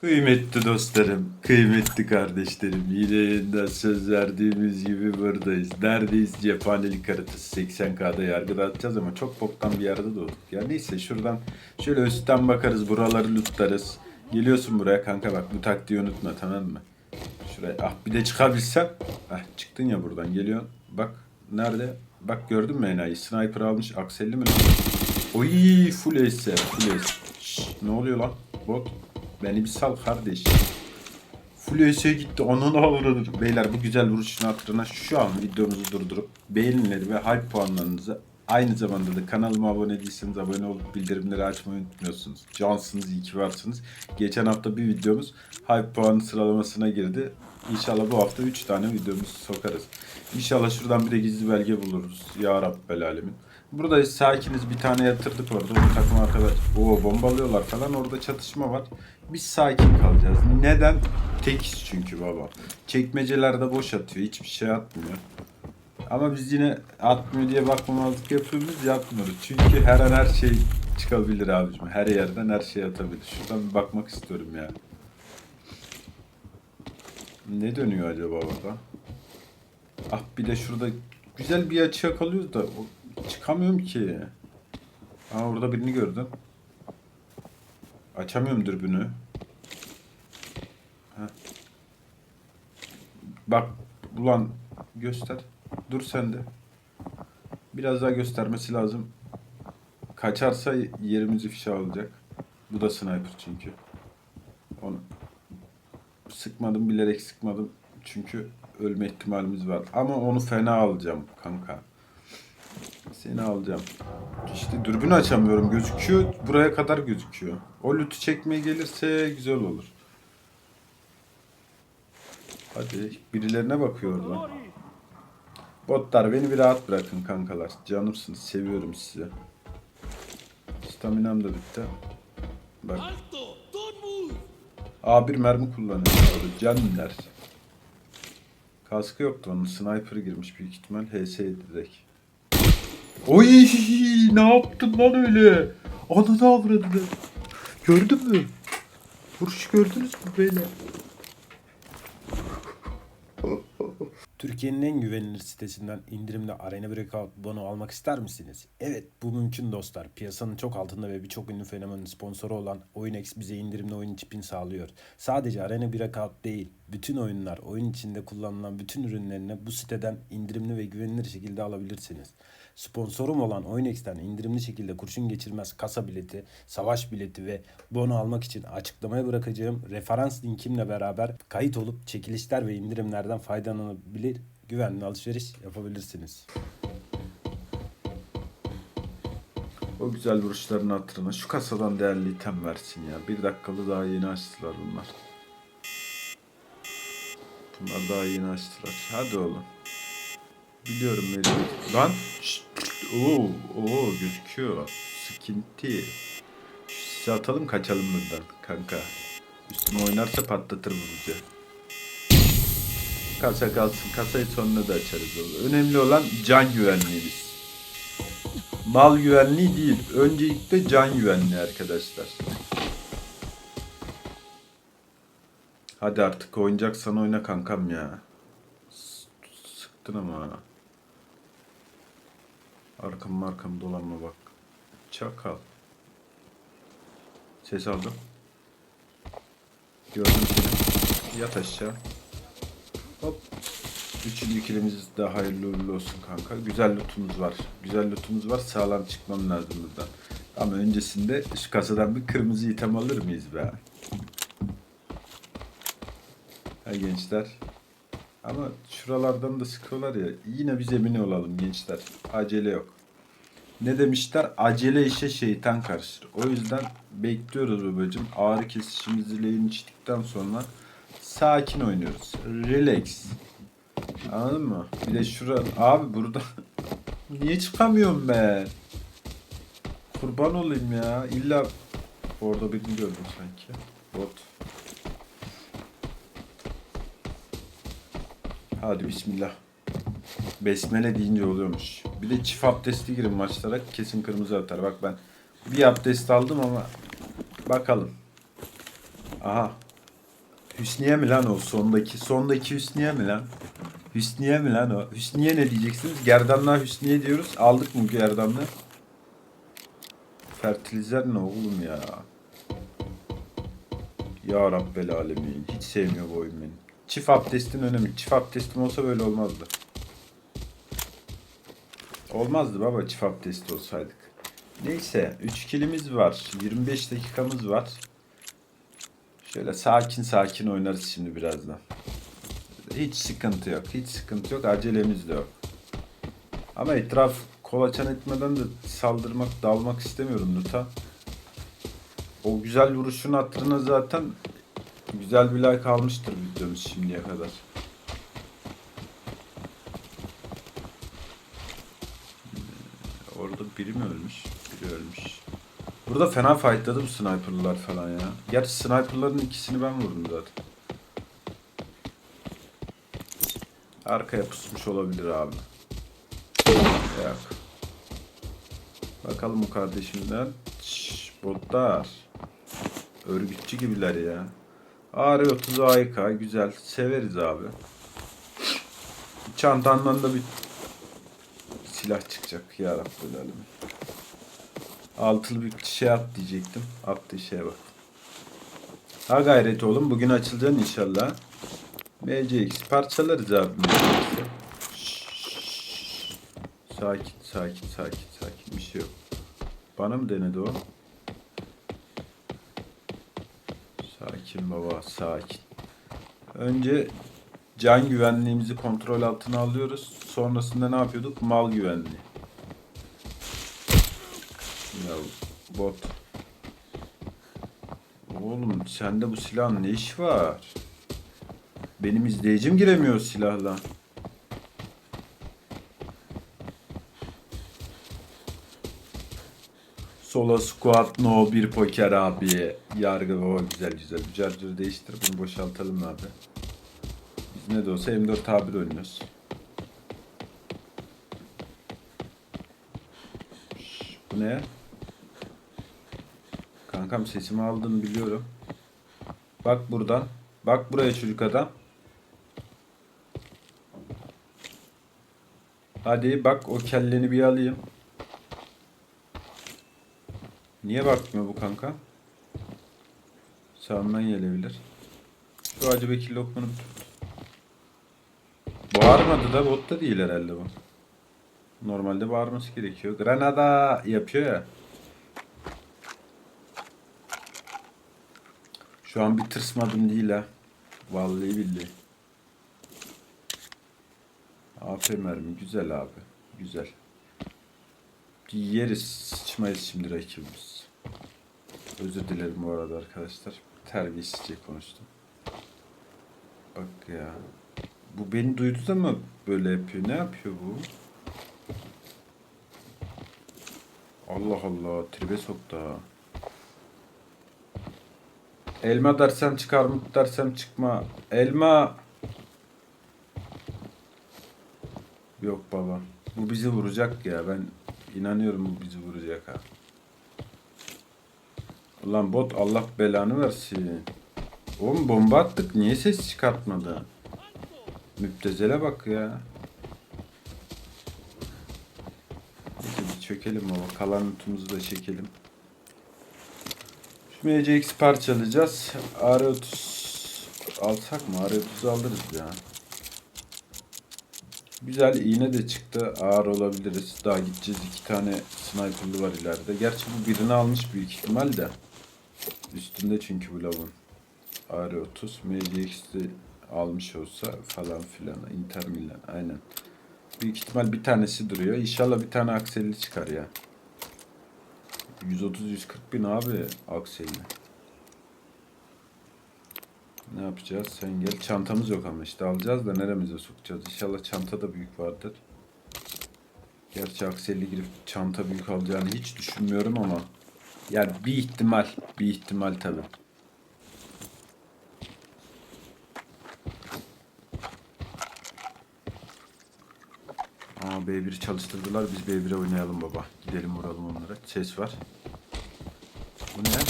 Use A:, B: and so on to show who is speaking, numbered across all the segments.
A: Kıymetli dostlarım, kıymetli kardeşlerim, yine yeniden söz verdiğimiz gibi buradayız. Neredeyiz? Cephanelik haritası 80K'da yargı dağıtacağız ama çok boktan bir yerde doğduk. Ya neyse şuradan şöyle üstten bakarız, buraları lootlarız. Geliyorsun buraya kanka bak bu taktiği unutma tamam mı? Şuraya ah bir de çıkabilsem. Ah çıktın ya buradan geliyorsun. Bak nerede? Bak gördün mü enayi? Sniper almış akselli mi? Oy full ace, full ace. Şşş, ne oluyor lan? Bot. Beni bir sal kardeş. Ace'e gitti. Ananı avradır. Beyler bu güzel vuruşun hatırına şu an videomuzu durdurup beğenileri ve hype puanlarınızı aynı zamanda da kanalıma abone değilseniz abone olup bildirimleri açmayı unutmuyorsunuz. Cansınız, iyi ki varsınız. Geçen hafta bir videomuz hype puanı sıralamasına girdi. İnşallah bu hafta 3 tane videomuzu sokarız. İnşallah şuradan bir de gizli belge buluruz. Ya Rabbel Alemin. Buradayız sakiniz bir tane yatırdık orada. Bu takım arkadaş. Oo bombalıyorlar falan orada çatışma var. Biz sakin kalacağız. Neden? Tekiz çünkü baba. Çekmecelerde boş atıyor. Hiçbir şey atmıyor. Ama biz yine atmıyor diye bakmamazlık yapıyoruz yapmıyoruz. Çünkü her an her şey çıkabilir abicim. Her yerden her şey atabilir. Şuradan bir bakmak istiyorum ya. Ne dönüyor acaba orada? Ah bir de şurada güzel bir açı yakalıyoruz da o- çıkamıyorum ki. Aa orada birini gördüm. Açamıyorum dürbünü. Heh. Bak ulan göster. Dur sen de. Biraz daha göstermesi lazım. Kaçarsa yerimizi fişe alacak. Bu da sniper çünkü. Onu sıkmadım bilerek sıkmadım. Çünkü ölme ihtimalimiz var. Ama onu fena alacağım kanka. Seni alacağım. İşte dürbünü açamıyorum. Gözüküyor. Buraya kadar gözüküyor. O lütü çekmeye gelirse güzel olur. Hadi birilerine bakıyor orada. Botlar beni bir rahat bırakın kankalar. Canımsınız. Seviyorum sizi. Staminam da bitti. Bak.
B: Alto! Don't move!
A: A1 mermi kullanıyor. Canler. Kaskı yoktu onun. Sniper girmiş büyük ihtimal. HS'ydi direkt. Oy ne yaptın lan öyle? Ananı avradını. Gördün mü? Vuruş gördünüz mü böyle?
C: Türkiye'nin en güvenilir sitesinden indirimli Arena Breakout bono almak ister misiniz? Evet bu mümkün dostlar. Piyasanın çok altında ve birçok ünlü fenomenin sponsoru olan OyunX bize indirimli oyun çipini sağlıyor. Sadece Arena Breakout değil, bütün oyunlar, oyun içinde kullanılan bütün ürünlerini bu siteden indirimli ve güvenilir şekilde alabilirsiniz. Sponsorum olan OyunX'ten indirimli şekilde kurşun geçirmez kasa bileti, savaş bileti ve bono almak için açıklamaya bırakacağım referans linkimle beraber kayıt olup çekilişler ve indirimlerden faydalanabilir, güvenli alışveriş yapabilirsiniz.
A: O güzel vuruşların hatırına şu kasadan değerli item versin ya. Bir dakikalı daha yeni açtılar bunlar. Bunlar daha yeni açtılar. Hadi oğlum. Biliyorum Meri. Lan. Oo, oo gözüküyor. Sıkıntı. Size atalım kaçalım buradan kanka. Üstüme oynarsa patlatır bu bizi. Kasa kalsın. Kasayı sonra da açarız oğlum. Önemli olan can güvenliğimiz. Mal güvenliği değil. Öncelikle can güvenliği arkadaşlar. Hadi artık oynayacaksan oyna kankam ya. Sıktın ama. Arkam arkam dolanma bak. Çakal. Ses aldım. Gördüm seni. Yat aşağı. Hop. Üçüncü kilimiz de hayırlı uğurlu olsun kanka. Güzel lootumuz var. Güzel lootumuz var. Sağlam çıkmam lazım buradan. Ama öncesinde şu kasadan bir kırmızı item alır mıyız be? Ha gençler. Ama şuralardan da sıkıyorlar ya. Yine biz emin olalım gençler. Acele yok. Ne demişler? Acele işe şeytan karışır. O yüzden bekliyoruz babacım. Ağrı kesişimizi leyin içtikten sonra sakin oynuyoruz. Relax. Anladın mı? Bir de şura... Abi burada... Niye çıkamıyorum ben? Kurban olayım ya. İlla... Orada birini gördüm sanki. Bot. Hadi bismillah. Besmele deyince oluyormuş. Bir de çift abdestli girin maçlara kesin kırmızı atar. Bak ben bir abdest aldım ama bakalım. Aha Hüsniye mi lan o sondaki? Sondaki Hüsniye mi lan? Hüsniye mi lan o? Hüsniye ne diyeceksiniz? Gerdanlığa Hüsniye diyoruz. Aldık mı gerdanlığı? Fertilizer ne oğlum ya? Ya Rabbel Alemin. Hiç sevmiyor bu oyun beni. Çift abdestin önemi. Çift abdestim olsa böyle olmazdı. Olmazdı baba çift abdest olsaydık. Neyse 3 kilimiz var. 25 dakikamız var. Şöyle sakin sakin oynarız şimdi birazdan. Hiç sıkıntı yok. Hiç sıkıntı yok. Acelemiz de yok. Ama etraf kolaçan etmeden de saldırmak, dalmak istemiyorum Nuta. O güzel vuruşun hatırına zaten güzel bir like almıştır videomuz şimdiye kadar. Orada biri mi ölmüş? Biri ölmüş. Burada fena fightladı bu sniperlar falan ya. Gerçi sniperların ikisini ben vurdum zaten. Arkaya pusmuş olabilir abi. Yok. Bakalım bu kardeşimden. Şşş, botlar. Örgütçü gibiler ya. AR-30 AYK güzel. Severiz abi. Çantandan da bir silah çıkacak ya Alemin. Altılı bir şey at diyecektim. Attığı şeye bak. Ha gayret oğlum. Bugün açılacaksın inşallah. MCX parçalarız abi. Sakin, sakin, sakin, sakin. Bir şey yok. Bana mı denedi o? Sakin baba, sakin. Önce can güvenliğimizi kontrol altına alıyoruz. Sonrasında ne yapıyorduk? Mal güvenliği. Ya bot. Oğlum sende bu silahın ne işi var? Benim izleyicim giremiyor silahla. Solo squat no bir poker abi. Yargı o güzel güzel. Bu charger'ı değiştir bunu boşaltalım abi. Biz ne de olsa M4 A1 oynuyoruz. Bu ne? Kankam sesimi aldığını biliyorum. Bak buradan. Bak buraya çocuk adam. Hadi bak o kelleni bir alayım. Niye bakmıyor bu kanka? Sağından gelebilir. Şu Hacı Bekir Lokman'ı bir. Bağırmadı da bot da değil herhalde bu. Normalde bağırması gerekiyor. Granada yapıyor ya. Şu an bir tırsmadım değil ha. Vallahi billahi. AP mermi güzel abi. Güzel. Yeriz sıçmayız şimdi rakibimiz. Özür dilerim bu arada arkadaşlar. Terbiyesizce konuştum. Bak ya. Bu beni duydu da mı böyle yapıyor? Ne yapıyor bu? Allah Allah. Tribe soktu ha. Elma dersem çıkar, mut dersem çıkma. Elma. Yok baba. Bu bizi vuracak ya. Ben inanıyorum bu bizi vuracak ha. Ulan bot Allah belanı versin. Oğlum bomba attık. Niye ses çıkartmadı? Müptezele bak ya. Neyse bir çökelim baba. Kalan lootumuzu da çekelim. Şu MCX parçalayacağız. R30 alsak mı? R30 alırız ya. Güzel iğne de çıktı. Ağır olabiliriz. Daha gideceğiz. iki tane sniperlı var ileride. Gerçi bu birini almış büyük ihtimal de. Üstünde çünkü bu lavun. AR30 MCX'i almış olsa falan filan. Inter Milan aynen. Büyük ihtimal bir tanesi duruyor. İnşallah bir tane akselli çıkar ya. 130-140 bin abi akselli. Ne yapacağız? Sen gel. Çantamız yok ama işte alacağız da neremize sokacağız? İnşallah çanta da büyük vardır. Gerçi akselli girip çanta büyük alacağını hiç düşünmüyorum ama. Yani bir ihtimal. Bir ihtimal tabi. Aa B1'i çalıştırdılar. Biz B1'e oynayalım baba. Gidelim vuralım onlara. Ses var. Bu ne?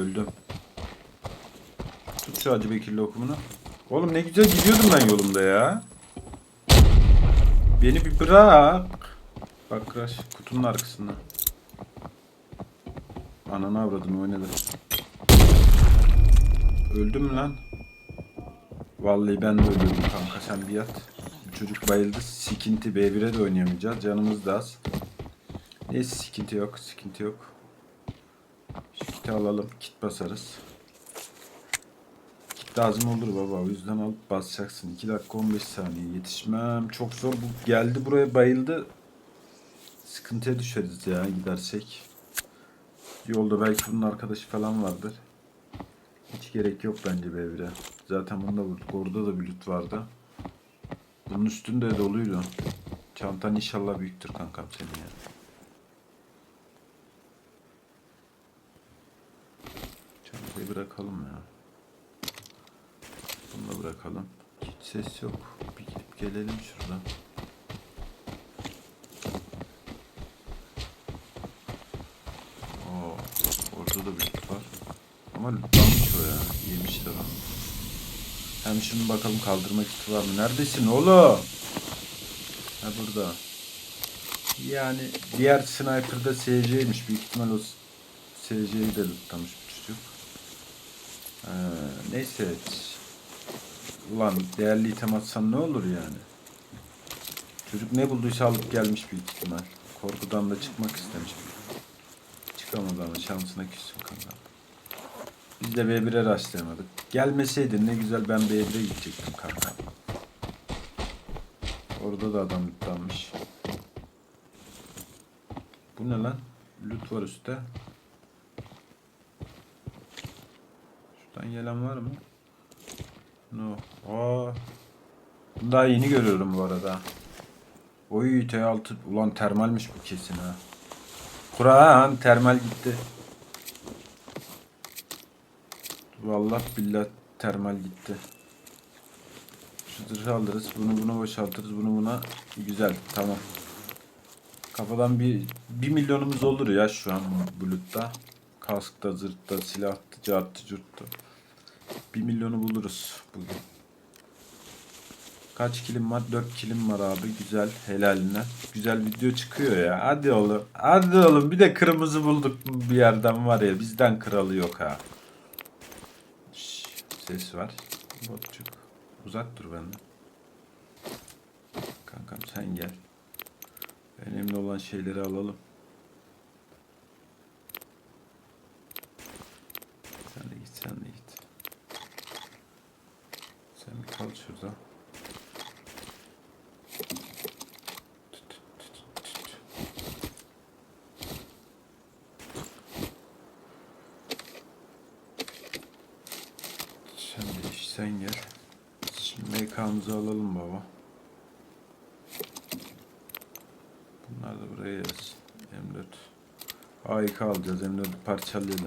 A: Öldüm. Tut şu Hacı Bekir'le okumunu. Oğlum ne güzel gidiyordum ben yolumda ya. Beni bir bırak. Bak Crash kutunun arkasında. Ananı avradını oynadı. Öldüm lan? Vallahi ben de ölüyorum kanka sen bir yat. Çocuk bayıldı. Sikinti B1'e de oynayamayacağız. Canımız da az. Neyse sikinti yok. Sikinti yok. Kiti alalım. Kit basarız. Kit lazım olur baba. O yüzden alıp basacaksın. 2 dakika 15 saniye. Yetişmem. Çok zor. Bu geldi buraya bayıldı. Sıkıntıya düşeriz ya gidersek. Yolda belki bunun arkadaşı falan vardır. Hiç gerek yok bence B1'e. Zaten bunda vurduk. Orada da bir loot vardı. Bunun üstünde de doluydu. Çantan inşallah büyüktür kankam senin ya. Çantayı bırakalım ya. Bunu da bırakalım. Hiç ses yok. Bir gidip gelelim şuradan. Oo, orada da bir loot var. Ama lootlanmış o ya. Yemişler onu. Hem şunu bakalım kaldırma kiti var mı? Neredesin oğlum? Ha burada. Yani diğer sniper'da SC'ymiş. Büyük ihtimal o SC'yi de lootlamış bu çocuk. Ee, neyse. Ulan değerli item atsan ne olur yani? Çocuk ne bulduysa alıp gelmiş büyük ihtimal. Korkudan da çıkmak istemiş. Çıkamadı ama şansına küssün kanka. Biz de B1'e rastlayamadık. Gelmeseydin ne güzel ben B1'e gidecektim kanka. Orada da adam lootlanmış. Bu ne lan? Loot var üstte. Şuradan gelen var mı? No. Aa. Bunu daha yeni görüyorum bu arada. Oy T6. Ulan termalmiş bu kesin ha. Kur'an termal gitti. Vallahi billah termal gitti. Şu zırhı alırız. Bunu buna boşaltırız. Bunu buna. Güzel. Tamam. Kafadan bir, bir milyonumuz olur ya şu an bulutta. Kaskta, zırhta, silahta, carttı, curtta. Bir milyonu buluruz bugün. Kaç kilim var? 4 kilim var abi. Güzel. Helaline. Güzel video çıkıyor ya. Hadi oğlum. Hadi oğlum. Bir de kırmızı bulduk bir yerden var ya. Bizden kralı yok ha. Ses var. Botçuk. Uzak dur benden. Kankam sen gel. Önemli olan şeyleri alalım. Sen de git, sen de git. Sen bir kal şurada. Tut, tut, tut. Sen de iş, sen gel. Şimdi alalım baba. Bunlar da buraya yazsın. M4. AIK alacağız. M4'ü parçalayalım.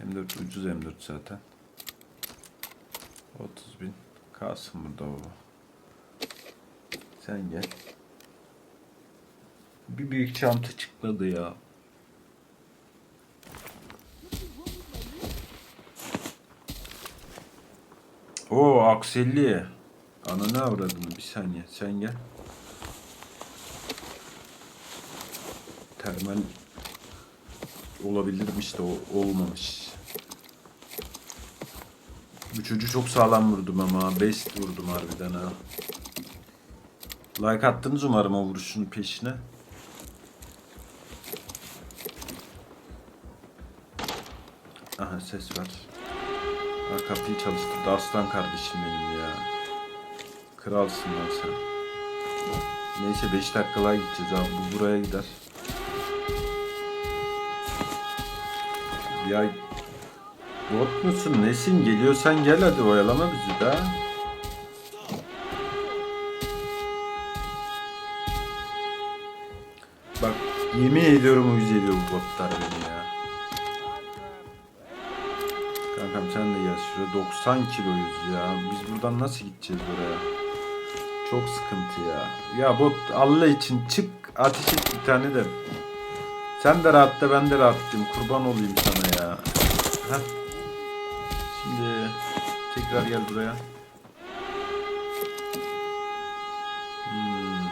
A: M4 ucuz M4 zaten. 30 bin. Kalsın burada baba. Sen gel. Bir büyük çanta çıkladı ya. Oo akselli. Ananı avradını bir saniye. Sen gel. Termal olabilirmiş de o olmamış. Çocuğu çok sağlam vurdum ama. Best vurdum harbiden ha. Like attınız umarım o vuruşun peşine. Aha ses var. Ha, kapıyı çalıştırdı. Aslan kardeşim benim ya. Kralsın lan sen. Neyse 5 dakikalar gideceğiz abi. Bu buraya gider. Ya bot musun nesin? Geliyorsan gel hadi oyalama bizi de. Bak yemin ediyorum uyuz ediyor bu botlar beni ya. Şuraya 90 kiloyuz ya. Biz buradan nasıl gideceğiz oraya? Çok sıkıntı ya. Ya bot Allah için çık ateş et bir tane de. Sen de rahatla ben de rahatlayayım. Kurban olayım sana ya. Heh. Şimdi tekrar gel buraya. Hmm.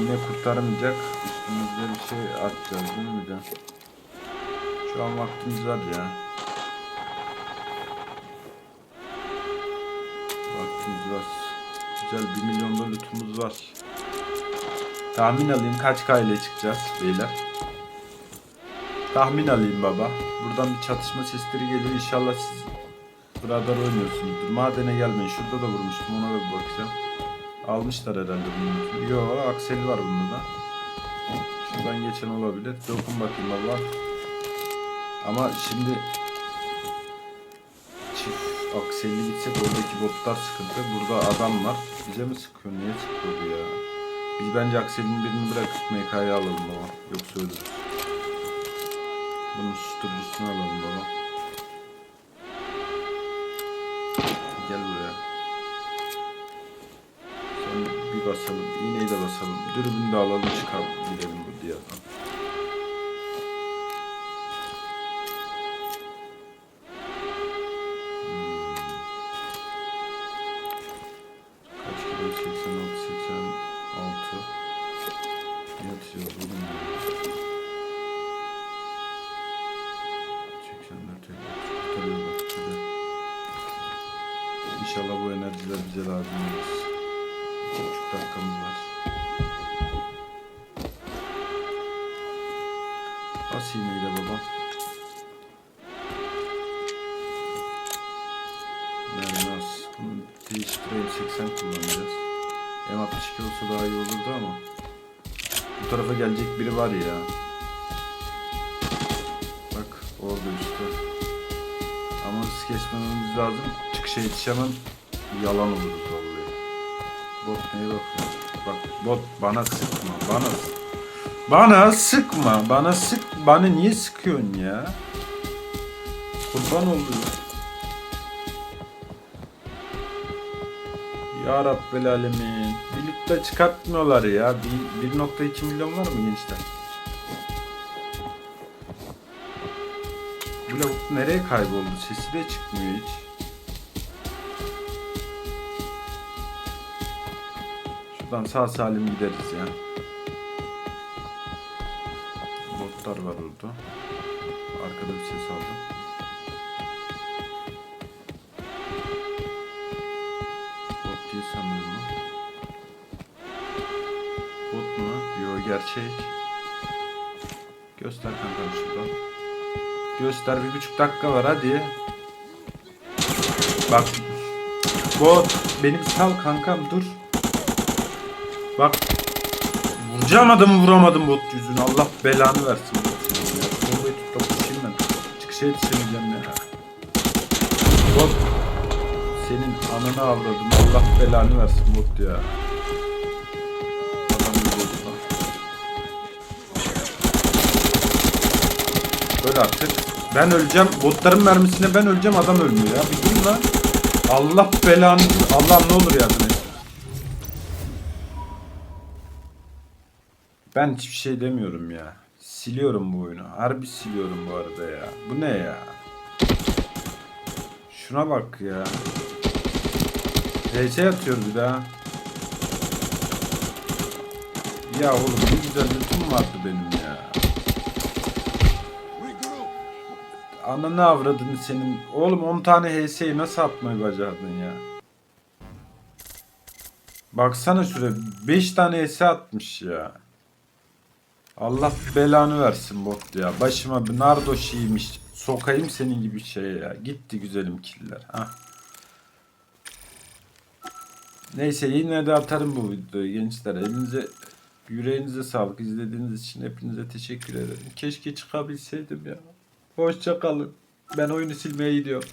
A: Yine kurtarmayacak. Üstümüzde bir şey atacağız değil mi bir de? Şu an vaktimiz var ya. Güzel 1 milyon lootumuz var. Tahmin alayım kaç K ile çıkacağız beyler. Tahmin alayım baba. Buradan bir çatışma sesleri geliyor. İnşallah siz radar oynuyorsunuzdur. Madene gelmeyin. Şurada da vurmuştum. Ona da bir bakacağım. Almışlar herhalde bunu. Yo akseli var bunda da. Şuradan geçen olabilir. Dokun bakayım baba. Ama şimdi akselli gitsek oradaki botlar sıkıntı. Burada adam var. Bize mi sıkıyor? Niye sıkıyor ya? Biz bence akselin birini bırakıp MK'yı alalım baba. Yoksa ölürüz. Bunun susturucusunu alalım baba. Gel buraya. Sen bir basalım. İğneyi de basalım. Dürbünü de alalım çıkalım. Gidelim bu. Hmm. Dakikamız var. Bas iğneyi de babam. Mermi az. Bunu değiştireyim 80 kullanacağız. M62 olsa daha iyi olurdu ama. Bu tarafa gelecek biri var ya. Bak orada işte. Ama hız kesmememiz lazım. Çıkışa yetişemem. Yalan oluruz vallahi. Bot neye bakıyor? Bak bot bana sıkma. Bana sık. Bana sıkma. Bana sık. Bana niye sıkıyorsun ya? Kurban oluyor. Ya Rabbel Alemin. Birlikte çıkartmıyorlar ya. Bir- 1.2 milyon var mı gençler? Bu lavuk nereye kayboldu? Sesi de çıkmıyor hiç. Şuradan sağ salim gideriz ya. Botlar var orada. Arkada bir ses aldım. Bot diye sanıyorum lan. Bot mu? Yo gerçek. Göster kankam şuradan. Göster bir buçuk dakika var hadi. Bak. Bot. Beni bir sal kankam dur. Bak. Vuracağım adamı vuramadım bot yüzüne. Allah belanı versin. Bombayı tut da koşayım ben. Çıkışa yetişemeyeceğim ya. Bot. Senin ananı avradım. Allah belanı versin bot ya. Adam artık. Ben öleceğim. Botların mermisine ben öleceğim. Adam ölmüyor ya. Bir dur lan. Allah belanı. Allah ne olur yardım et. Ben hiçbir şey demiyorum ya. Siliyorum bu oyunu. Harbi siliyorum bu arada ya. Bu ne ya? Şuna bak ya. DC atıyor bir daha. Ya oğlum ne güzel lütfum vardı benim ya. Ananı avradın senin. Oğlum 10 tane HS'yi nasıl atmayı becerdin ya? Baksana şuraya 5 tane HS atmış ya. Allah belanı versin bot ya. Başıma bir nardo şeymiş. Sokayım senin gibi şeye ya. Gitti güzelim killer. Ha. Neyse yine de atarım bu videoyu gençler. Elinize yüreğinize sağlık. İzlediğiniz için hepinize teşekkür ederim. Keşke çıkabilseydim ya. Hoşça kalın. Ben oyunu silmeye gidiyorum.